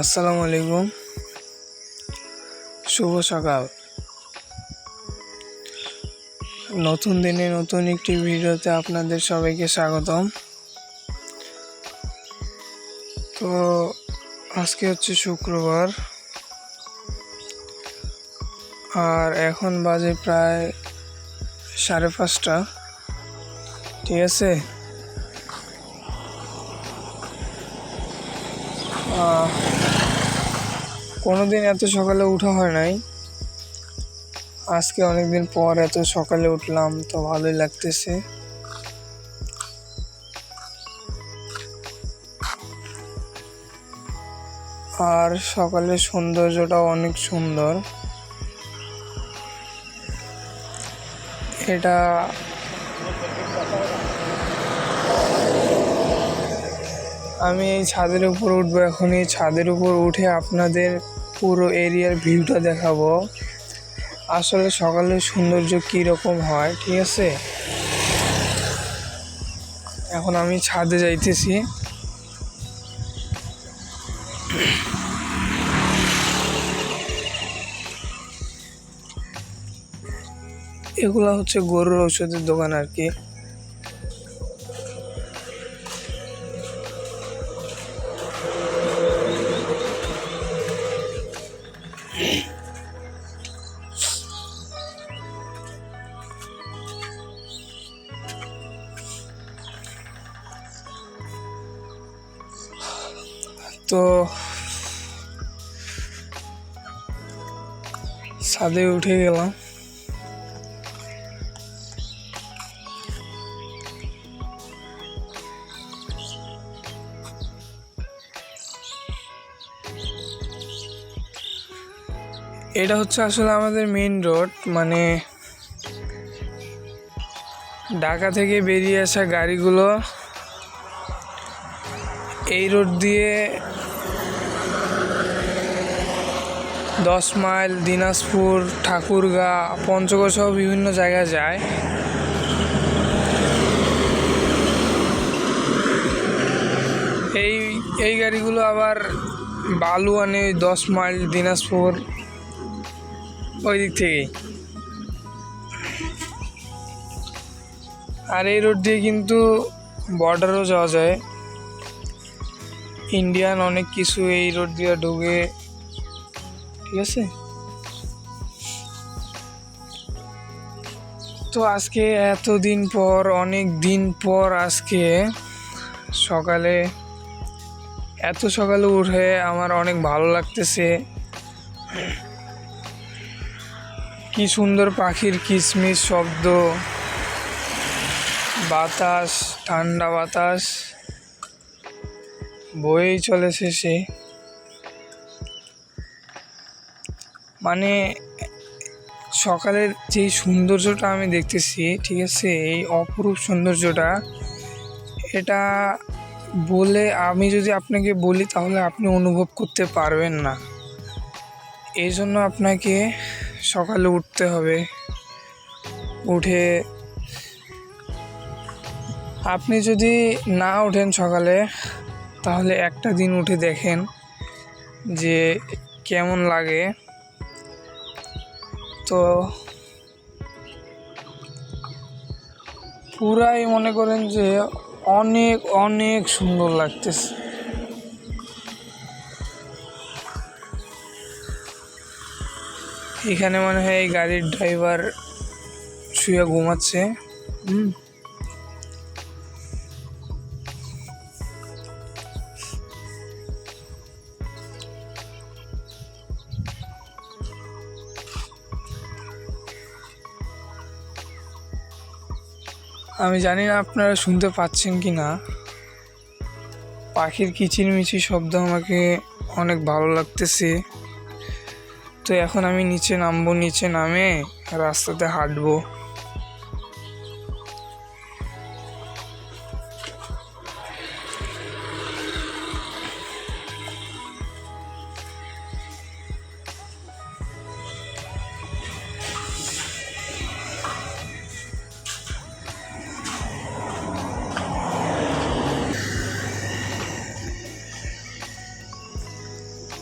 আসসালামু আলাইকুম। শুভ সকাল। নতুন দিনে নতুন একটি ভিডিওতে আপনাদের সবাইকে স্বাগতম। তো আজকে হচ্ছে শুক্রবার। আর এখন বাজে প্রায় সাড়ে পাঁচটা। ঠিক আছে? আহ, কোনোদিন এত সকালে উঠা হয় নাই। আজকে অনেকদিন পর এত সকালে উঠলাম তো ভালোই লাগতেছে। আর সকালের সৌন্দর্যটাও অনেক সুন্দর। এটা আমি এই ছাদের উপর উঠবো এখন। এই ছাদের উপর উঠে আপনাদের পুরো এরিয়ার ভিউটা দেখাবো। আসলে সকালের সৌন্দর্য কীরকম হয়, ঠিক আছে? এখন আমি ছাদে যাইতেছি। এগুলা হচ্ছে গরুর ওষুধের দোকান আর কি। ছাদে উঠে গেলাম। এটা হচ্ছে আসলে আমাদের মেইন রোড মানে ঢাকা থেকে বেরিয়ে আসা গাড়িগুলো, এই রোড দিয়ে দশ মাইল, দিনাজপুর, ঠাকুরগাঁ পঞ্চগড় সহ বিভিন্ন জায়গায় যায়। এই এই গাড়িগুলো আবার বালু আনে ওই দশ মাইল, দিনাজপুর, ওই দিক থেকেই আর এই রোড দিয়ে কিন্তু বর্ডারও যাওয়া যায়। ইন্ডিয়ান অনেক কিছু এই রোড দিয়ে ঢুকে ঠিক আছে তো আজকে এতদিন পর, অনেক দিন পর আজকে সকালে, এত সকালে উঠে আমার অনেক ভালো লাগতেছে। কি সুন্দর পাখির কিসমিস শব্দ। বাতাস, ঠান্ডা বাতাস। বয়েই চলেছে সে। মানে সকালের যেই সৌন্দর্যটা আমি দেখতেছি, ঠিক আছে, এই অপরূপ সৌন্দর্যটা, এটা বলে আমি যদি আপনাকে বলি, তাহলে আপনি অনুভব করতে পারবেন না। এই জন্য আপনাকে সকালে উঠতে হবে। উঠে আপনি যদি না ওঠেন সকালে, তাহলে একটা দিন উঠে দেখেন যে কেমন লাগে। তো পুরাই মনে করেন যে অনেক অনেক সুন্দর লাগতেছে। এখানে মনে হয় এই গাড়ির ড্রাইভার শুয়ে ঘুমাচ্ছে। হুম। আমি জানি না আপনারা শুনতে পাচ্ছেন কি না। পাখির কিচিরমিচির শব্দ আমাকে অনেক ভালো লাগতেছে। তো এখন আমি নিচে নামবো, নিচে নামে রাস্তাতে হাঁটবো।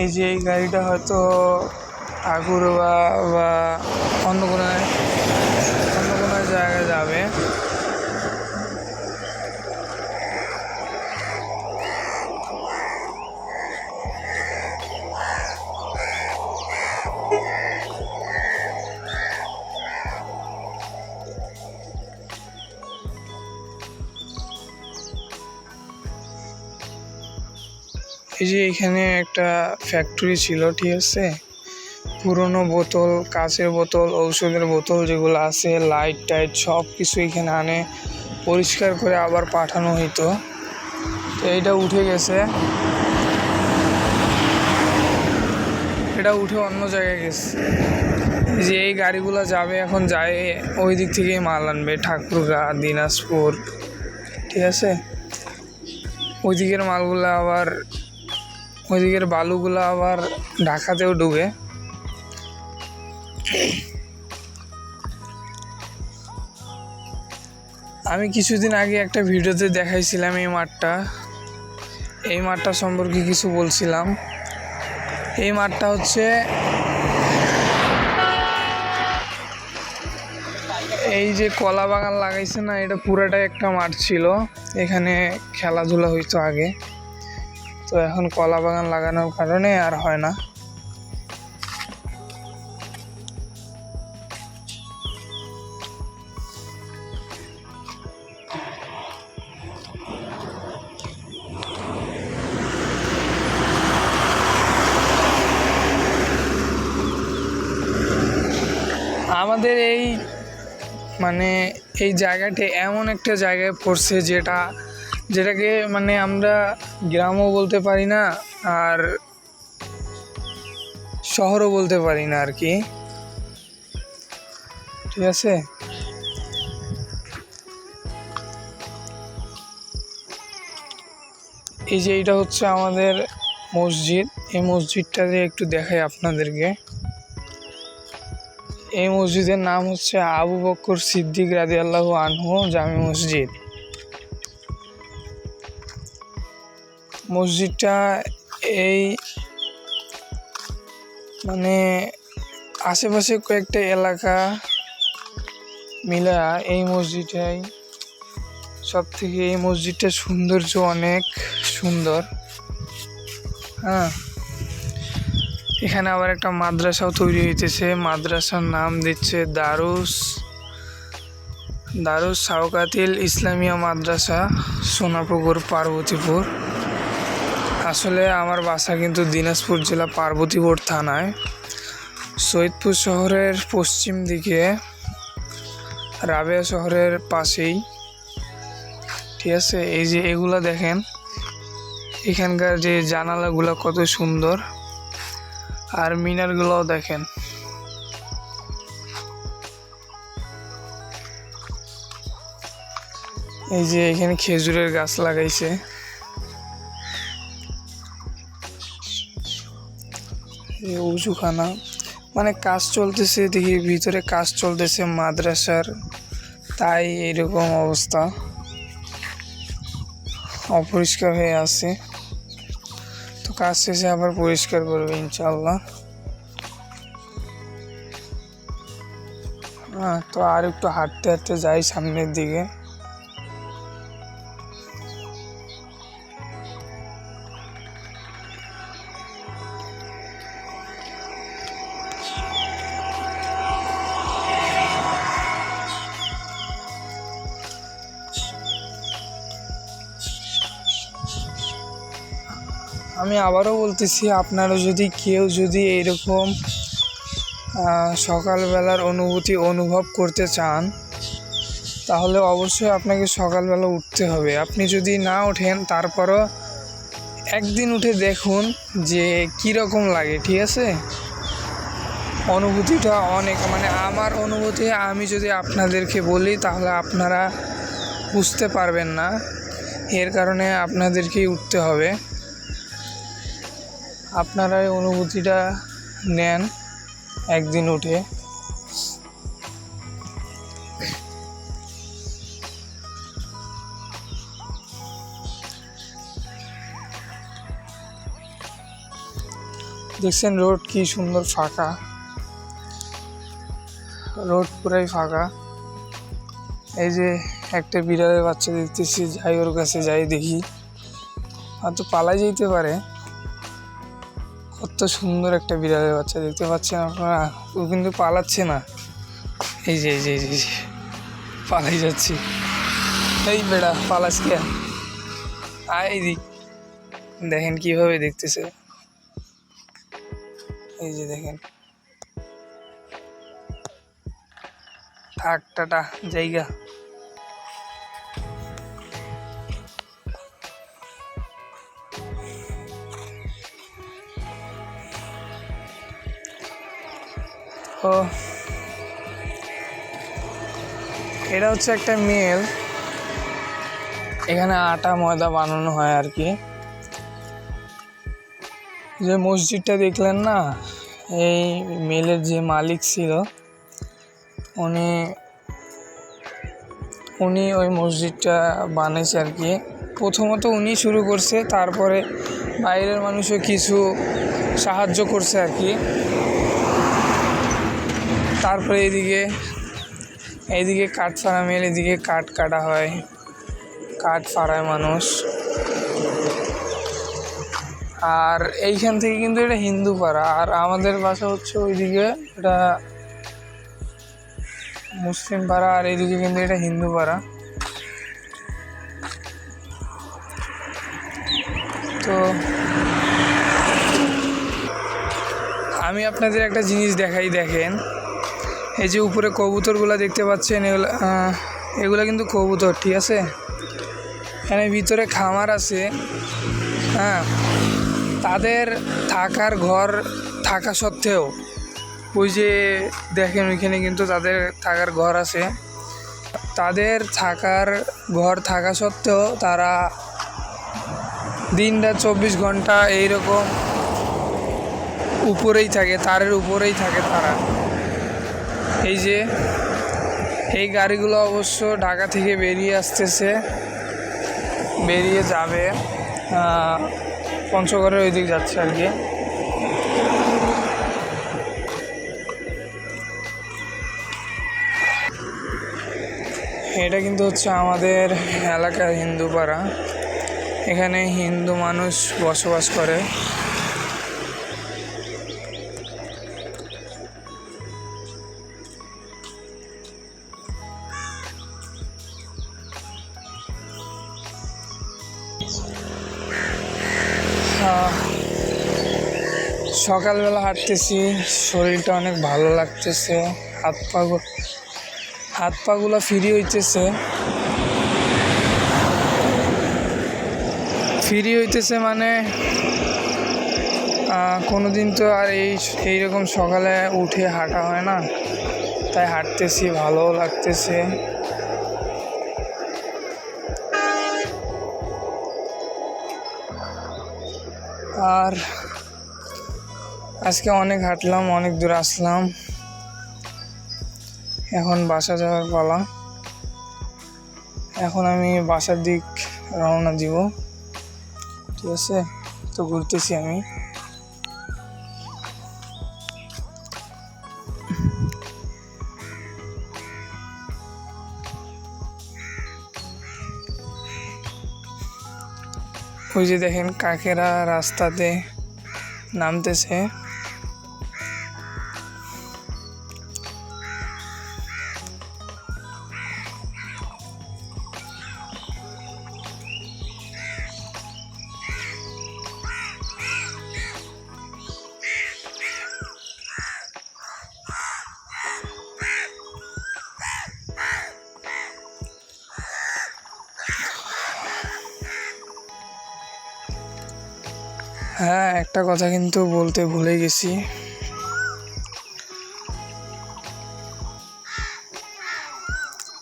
এই যে এই গাড়িটা হয়তো ঠাকুরবা বা অন্য কোনো অন্য কোনো জায়গায় যাবে। এই যে এখানে একটা ফ্যাক্টরি ছিল, ঠিক আছে? পুরনো বোতল, কাঁচের বোতল, ঔষধের বোতল যেগুলো আছে লাইট টাইট সব কিছু এখানে আনে, পরিষ্কার করে আবার পাঠানো হইতো। তো এইটা উঠে গেছে। এটা উঠে অন্য জায়গায় গেছে। যে এই গাড়িগুলো যাবে, এখন যায় ওই দিক থেকেই মাল আনবে, ঠাকুরগা, দিনাজপুর, ঠিক আছে? ওই দিকের মালগুলো আবার ওইদিকের বালুগুলো আবার ঢাকাতেও ডুবে আমি কিছুদিন আগে একটা ভিডিওতে দেখাইছিলাম এই মাঠটা। এই মাঠটা সম্পর্কে কিছু বলছিলাম। এই মাঠটা হচ্ছে এই যে কলা বাগান লাগাইছে না, এটা পুরাটাই একটা মাঠ ছিল। এখানে খেলাধুলা হইতো আগে। তো এখন কলা বাগান লাগানোর কারণে আর হয় না। আমাদের এই মানে এই জায়গাটি এমন একটা জায়গায় পড়ছে যেটা যেটাকে মানে আমরা গ্রামও বলতে পারি না, আর শহরও বলতে পারি না আর কি। ঠিক আছে? এই যে এটা হচ্ছে আমাদের মসজিদ। এই মসজিদটাতে একটু দেখাই আপনাদেরকে। এই মসজিদের নাম হচ্ছে আবু বক্কর সিদ্দিক রাজি আল্লাহ আনহু জামি মসজিদ। মসজিদটা এই মানে আশেপাশে কয়েকটা এলাকা মিলা এই মসজিদটাই। সব থেকে এই মসজিদটার সৌন্দর্য অনেক সুন্দর। হ্যাঁ। এখানে আবার একটা মাদ্রাসাও তৈরি হইতেছে। মাদ্রাসার নাম দিচ্ছে দারুস দারুস সাউকাতিল ইসলামিয়া মাদ্রাসা, সোনাপুকুর, পার্বতীপুর। আসলে আমার বাসা কিন্তু দিনাজপুর জেলা পার্বতীপুর থানায়। সৈয়দপুর শহরের পশ্চিম দিকে, রাবেয়া শহরের পাশেই। ঠিক আছে? এই যে এগুলা দেখেন, এখানকার যে জানালাগুলো কত সুন্দর। আর মিনারগুলোও দেখেন। এই যে এখানে খেজুরের গাছ লাগাইছে। উঁচুখানা মানে কাজ চলতেছে দেখি, ভিতরে কাজ চলতেছে মাদ্রাসার। তাই এরকম অবস্থা। অপরিষ্কার হয়ে আছে। তো কাজ শেষে আবার পরিষ্কার করবে ইনশাল্লাহ হ্যাঁ তো আর একটু হাঁটতে হাঁটতে যাই সামনের দিকে। আমি আবারও বলতেছি আপনারা যদি কেউ যদি এরকম আহ, সকালবেলার অনুভূতি অনুভব করতে চান তাহলে অবশ্যই আপনাকে সকালবেলা উঠতে হবে। আপনি যদি না ওঠেন তারপরও একদিন উঠে দেখুন যে কীরকম লাগে ঠিক আছে? অনুভূতিটা অনেক মানে আমার অনুভূতি আমি যদি আপনাদেরকে বলি তাহলে আপনারা বুঝতে পারবেন না। এর কারণে আপনাদেরকেই উঠতে হবে। আপনারা এই অনুভূতিটা নেন একদিন উঠে। দেখছেন রোড কি সুন্দর ফাঁকা। রোড পুরাই ফাঁকা। এই যে একটা বিড়ালের বাচ্চা দেখতেছি, যাই ওর কাছে যাই দেখি। হয়তো পালাই যেতে পারে। কত সুন্দর একটা বিড়ালের বাচ্চা দেখতে পাচ্ছেন আপনারা? ও কিন্তু পালাচ্ছে না। এই যে এই যে এই যে, পালাই যাচ্ছি। এই বেড়া পালাস কে? আয় দিক দেখেন কীভাবে দেখতেছে। এই যে দেখেন। থাক টাটা জায়গা। ও। এটা হচ্ছে একটা মেল। এখানে আটা, ময়দা বানানো হয় আর কি। যে মসজিদটা দেখলেন না? এই মেলের যে মালিক ছিল, উনি উনি ওই মসজিদটা বানিয়েছে আর কি। প্রথমত উনি শুরু করছে, তারপরে বাইরের মানুষও কিছু সাহায্য করছে আর কি। তারপরে এইদিকে এইদিকে কাঠ ফাড়া মেল, এদিকে কাঠ কাটা হয়। কাঠ ফাড়ায় মানুষ। আর এইখান থেকে কিন্তু এটা হিন্দু পাড়া। আর আমাদের বাসা হচ্ছে ওইদিকে এটা মুসলিম পাড়া, আর এইদিকে কিন্তু এটা হিন্দু পাড়া। তো আমি আপনাদের একটা জিনিস দেখাই, দেখেন। এই যে উপরে কবুতরগুলো দেখতে পাচ্ছেন, এগুলো এগুলো কিন্তু কবুতর, ঠিক আছে? এখানে ভিতরে খামার আছে হ্যাঁ? তাদের থাকার ঘর থাকা সত্ত্বেও, ওই যে দেখেন ওইখানে কিন্তু তাদের থাকার ঘর আছে। তাদের থাকার ঘর থাকা সত্ত্বেও তারা দিনটা চব্বিশ ঘণ্টা এইরকম উপরেই থাকে, তারের উপরেই থাকে তারা। এই যে, এই গাড়িগুলো অবশ্য ঢাকা থেকে বেরিয়ে আসতেছে। বেরিয়ে যাবে পঞ্চগড়ের ওই দিক যাচ্ছে আর কি। এটা কিন্তু হচ্ছে আমাদের এলাকার হিন্দু পাড়া এখানে হিন্দু মানুষ বসবাস করে। সকালবেলা হাঁটতেছি, শরীরটা অনেক ভালো লাগতেছে, হাত পা হাত পাগুলো ফ্রি হইতেছে। ফ্রি হইতেছে মানে কোনো দিন তো আর এই এইরকম সকালে উঠে হাঁটা হয় না। তাই হাঁটতেছি, ভালোও লাগতেছে। আর আজকে অনেক হাঁটলাম, অনেক দূর আসলাম। এখন বাসা যাওয়ার পালা। এখন আমি বাসার দিক রওনা দিব। ঠিক আছে? তো ঘুরতেছি আমি। ওই যে দেখেন, কাকেরা রাস্তাতে নামতেছে। হ্যাঁ একটা কথা কিন্তু বলতে ভুলে গেছি।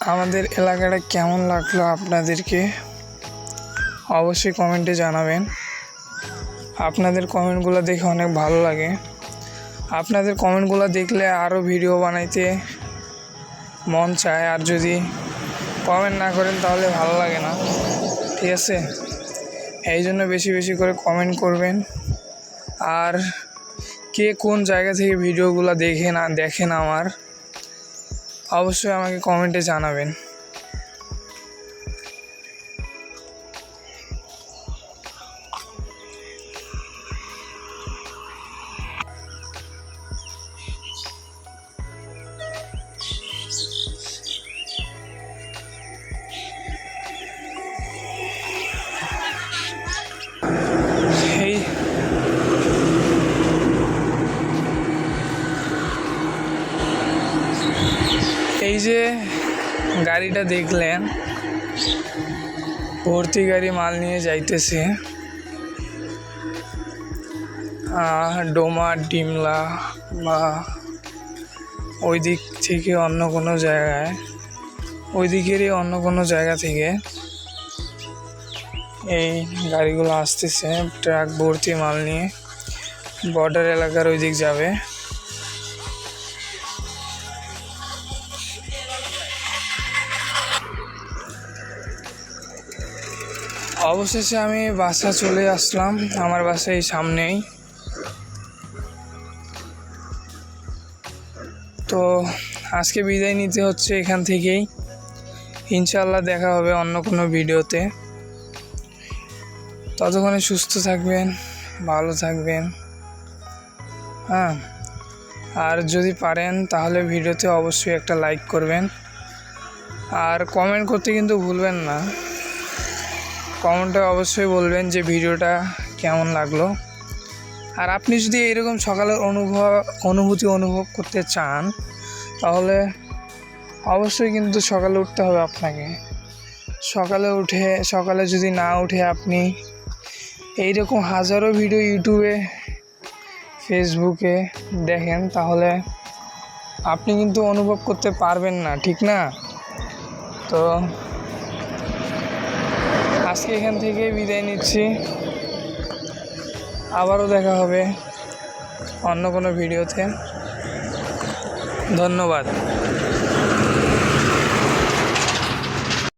আমাদের এলাকাটা কেমন লাগল আপনাদেরকে? অবশ্যই কমেন্টে জানাবেন। আপনাদের কমেন্টগুলো দেখে অনেক ভালো লাগে। আপনাদের কমেন্টগুলো দেখলে আরও ভিডিও বানাইতে মন চায়। আর যদি কমেন্ট না করেন তাহলে ভালো লাগে না। ঠিক আছে? এই জন্য বেশি বেশি করে কমেন্ট করবেন। আর কে কোন জায়গা থেকে ভিডিওগুলো দেখে না, দেখেন আমার, অবশ্যই আমাকে কমেন্টে জানাবেন। গাড়িটা দেখলেন। ভর্তি গাড়ি মাল নিয়ে যাইতেছে। ডোমা, ডিমলা, বা ওই দিক থেকে অন্য কোনো জায়গায়। ওই দিকেরই অন্য কোনো জায়গা থেকে এই গাড়িগুলো আসতেছে, ট্রাক ভর্তি মাল নিয়ে। বর্ডার এলাকার ওই দিক যাবে। অবশেষে আমি বাসা চলে আসলাম। আমার বাসা এই সামনেই। তো আজকে বিদায় নিতে হচ্ছে এখান থেকেই। ইনশাল্লাহ দেখা হবে অন্য কোনো ভিডিওতে। ততক্ষণে সুস্থ থাকবেন, ভালো থাকবেন। হ্যাঁ আর যদি পারেন তাহলে ভিডিওতে অবশ্যই একটা লাইক করবেন। আর কমেন্ট করতে কিন্তু ভুলবেন না। কমেন্টে অবশ্যই বলবেন যে ভিডিওটা কেমন লাগল। আর আপনি যদি এরকম সকালের অনুভব, অনুভূতি অনুভব করতে চান, তাহলে অবশ্যই কিন্তু সকালে উঠতে হবে আপনাকে। সকালে উঠে, সকালে যদি না উঠে আপনি এইরকম হাজারো ভিডিও ইউটিউবে, ফেসবুকে দেখেন, তাহলে আপনি কিন্তু অনুভব করতে পারবেন না, ঠিক না? তো আজকে এখান থেকে বিদায় নিচ্ছি। আবারও দেখা হবে অন্য কোনো ভিডিওতে। ধন্যবাদ।